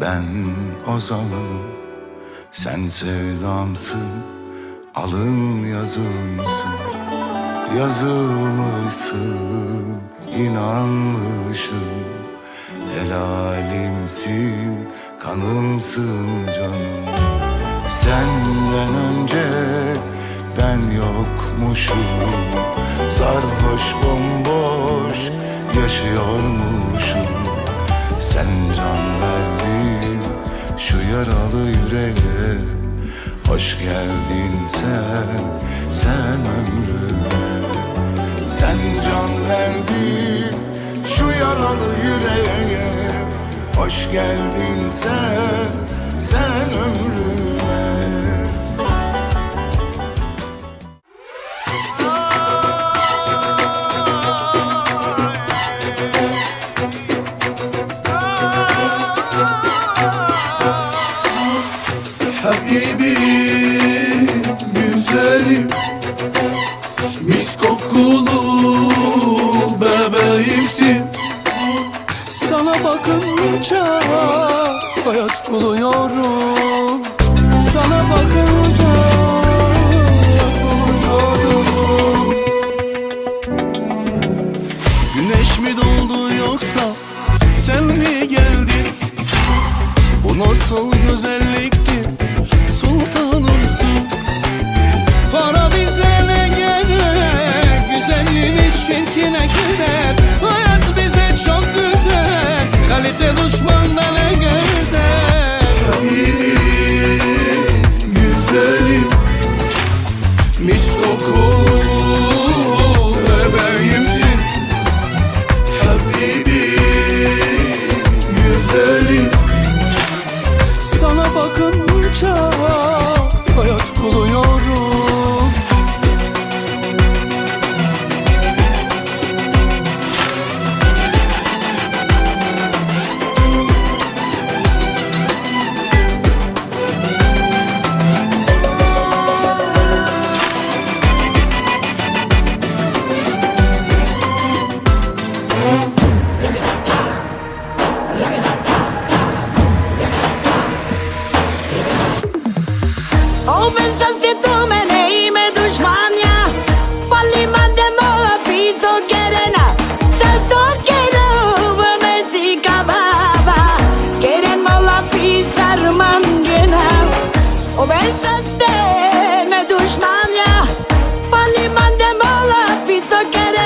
Ben ozanım Sen sevdamsın. Alın yazımsın Yazılmışsın. İnanmışım Helalimsin Kanımsın canım. Senden önce ben yokmuşum. Sarhoş bomboş yaşıyormuşum yüreğe Hoş geldin sen, sen ömrüme. Sen can verdin şu yaralı yüreğe. Hoş geldin sen, sen ömrüme Habibim, güzelim Mis kokulu bebeğimsin. Sana bakınca hayat buluyorum. Sana bakınca hayat buluyorum. Güneş mi doğdu yoksa sen mi geldin? Nasıl güzellikti sultanımsın Para bize ne gerek? Güzelliğin için ki ne gider Hayat bize çok güzel. Kalite düşmanda sana so get it.